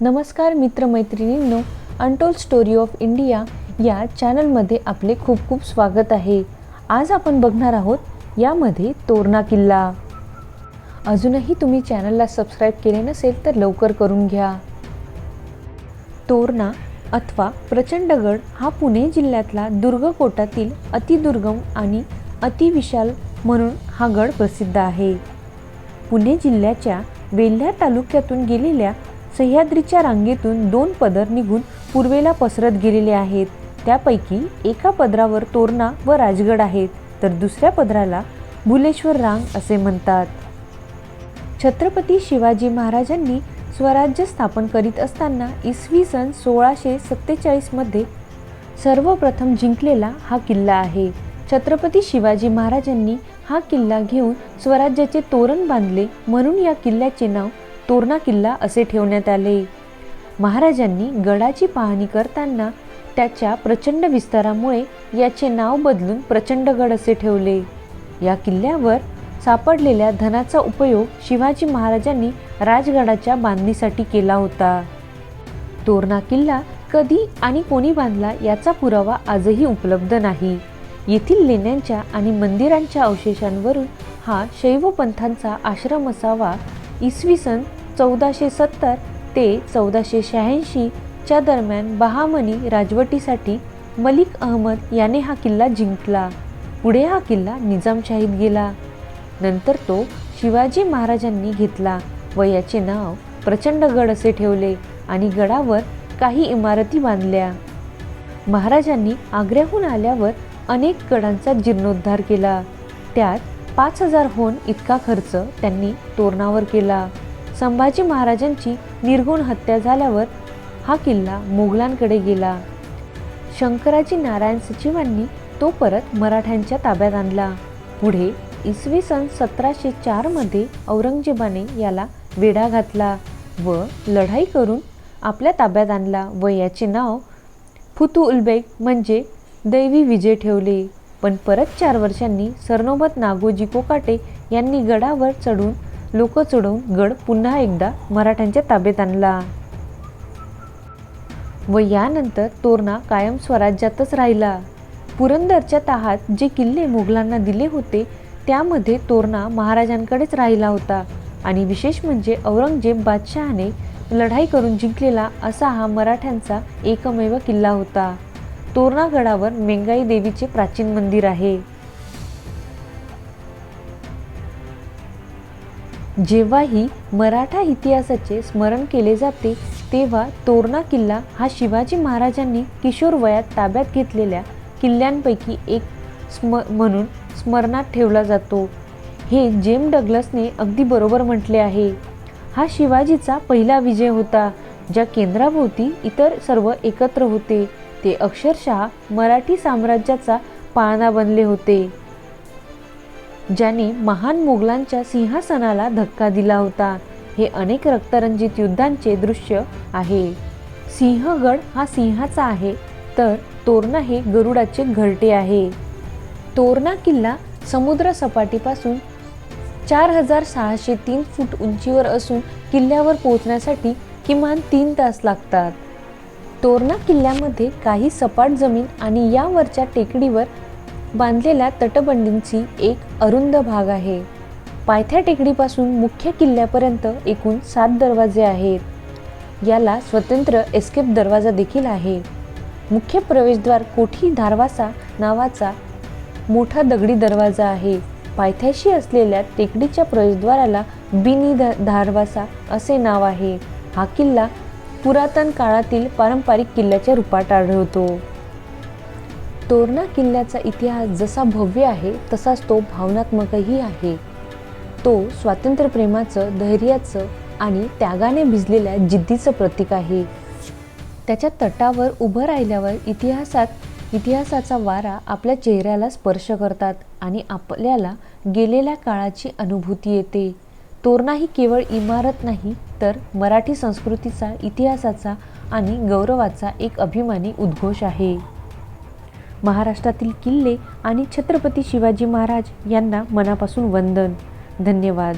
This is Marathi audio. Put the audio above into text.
नमस्कार मित्रमैत्रिणींनो अनटोल स्टोरी ऑफ इंडिया या चॅनलमध्ये आपले खूप खूप स्वागत आहे. आज आपण बघणार आहोत यामध्ये तोरणा किल्ला. अजूनही तुम्ही चॅनलला सबस्क्राईब केले नसेल तर लवकर करून घ्या. तोरणा अथवा प्रचंडगड हा पुणे जिल्ह्यातला दुर्गकोटातील अतिदुर्गम आणि अतिविशाल म्हणून हा गड प्रसिद्ध आहे. पुणे जिल्ह्याच्या वेल्हा तालुक्यातून गेलेल्या सह्याद्रीच्या रांगेतून दोन पदर निघून पूर्वेला पसरत गेलेले आहेत. त्यापैकी एका पदरावर तोरणा व राजगड आहेत तर दुसऱ्या पदराला भुलेश्वर रांग असे म्हणतात. छत्रपती शिवाजी महाराजांनी स्वराज्य स्थापन करीत असताना इसवी सन सोळाशे सत्तेचाळीसमध्ये सर्वप्रथम जिंकलेला हा किल्ला आहे. छत्रपती शिवाजी महाराजांनी हा किल्ला घेऊन स्वराज्याचे तोरण बांधले म्हणून या किल्ल्याचे नाव तोरणा किल्ला असे ठेवण्यात आले. महाराजांनी गडाची पाहणी करताना त्याच्या प्रचंड विस्तारामुळे याचे नाव बदलून प्रचंडगड असे ठेवले. या किल्ल्यावर सापडलेल्या धनाचा उपयोग शिवाजी महाराजांनी राजगडाच्या बांधणीसाठी केला होता. तोरणा किल्ला कधी आणि कोणी बांधला याचा पुरावा आजही उपलब्ध नाही. येथील लेण्यांच्या आणि मंदिरांच्या अवशेषांवरून हा शैव पंथांचा आश्रम असावा इसवी सन चौदाशे सत्तर ते चौदाशे शहाऐंशीच्या दरम्यान बहामनी राजवटीसाठी मलिक अहमद याने हा किल्ला जिंकला. पुढे हा किल्ला निजामशाहीत गेला. नंतर तो शिवाजी महाराजांनी घेतला व याचे नाव प्रचंडगड असे ठेवले आणि गडावर काही इमारती बांधल्या. महाराजांनी आग्र्याहून आल्यावर अनेक गडांचा जीर्णोद्धार केला. त्यात पाच हजारहून इतका खर्च त्यांनी तोरणावर केला. संभाजी महाराजांची निर्गुण हत्या झाल्यावर हा किल्ला मोगलांकडे गेला. शंकराजी नारायण सचिवांनी तो परत मराठ्यांच्या ताब्यात आणला. पुढे इसवी सन सतराशे चारमध्ये औरंगजेबाने याला वेढा घातला व लढाई करून आपल्या ताब्यात आणला व याचे नाव फुतू उलबेग म्हणजे दैवी विजय ठेवले. पण परत चार वर्षांनी सरनोबत नागोजी कोकाटे यांनी गडावर चढून लोक चढवून गड पुन्हा एकदा मराठ्यांच्या ताब्यात आणला. व यानंतर तोरणा कायम स्वराज्यातच राहिला. पुरंदरच्या तहात जे किल्ले मुघलांना दिले होते त्यामध्ये तोरणा महाराजांकडेच राहिला होता. आणि विशेष म्हणजे औरंगजेब बादशहाने लढाई करून जिंकलेला असा हा मराठ्यांचा एकमेव किल्ला होता. तोरणा गडावर मेंगाई देवीचे प्राचीन मंदिर आहे. जेव्हाही मराठा इतिहासाचे स्मरण केले जाते तेव्हा तोरणा किल्ला हा शिवाजी महाराजांनी किशोर वयात ताब्यात घेतलेल्या किल्ल्यांपैकी एक स्म म्हणून स्मरणात ठेवला जातो. हे जेम डगलसने अगदी बरोबर म्हटले आहे. हा शिवाजीचा पहिला विजय होता ज्या केंद्राभोवती इतर सर्व एकत्र होते. ते अक्षरशः मराठी साम्राज्याचा पाळणा बनले होते. ज्याने महान मोगलांच्या सिंहासनाला धक्का दिला होता. हे अनेक रक्तरंजित युद्धांचे दृश्य आहे. सिंहगड हा सिंहाचा आहे तर तोरणा हे गरुडाचे घरटे आहे. तोरणा किल्ला समुद्र सपाटीपासून चार हजार सहाशे तीन फूट उंचीवर असून किल्ल्यावर पोहोचण्यासाठी किमान तीन तास लागतात. तोरणा किल्ल्यामध्ये काही सपाट जमीन आणि यावरच्या टेकडीवर बांधलेल्या तटबंदींची एक अरुंद भाग आहे. पायथ्या टेकडीपासून मुख्य किल्ल्यापर्यंत एकूण सात दरवाजे आहेत. याला स्वतंत्र एस्केप दरवाजा देखील आहे. मुख्य प्रवेशद्वार कोठी धारवासा नावाचा मोठा दगडी दरवाजा आहे. पायथ्याशी असलेल्या टेकडीच्या प्रवेशद्वाराला बिनी ध धारवासा असे नाव आहे. हा किल्ला पुरातन काळातील पारंपरिक किल्ल्याच्या रूपात आढळतो. तोरणा किल्ल्याचा इतिहास जसा भव्य आहे तसाच तो भावनात्मकही आहे. तो स्वातंत्र्यप्रेमाचं धैर्याचं आणि त्यागाने भिजलेल्या जिद्दीचं प्रतीक आहे. त्याच्या तटावर उभं राहिल्यावर इतिहासात इतिहासाचा वारा आपल्या चेहऱ्याला स्पर्श करतात आणि आपल्याला गेलेल्या काळाची अनुभूती येते. तोरणा ही केवळ इमारत नाही तर मराठी संस्कृतीचा इतिहासाचा आणि गौरवाचा एक अभिमानी उद्घोष आहे. महाराष्ट्रातील किल्ले आणि छत्रपती शिवाजी महाराज यांना मनापासून वंदन. धन्यवाद.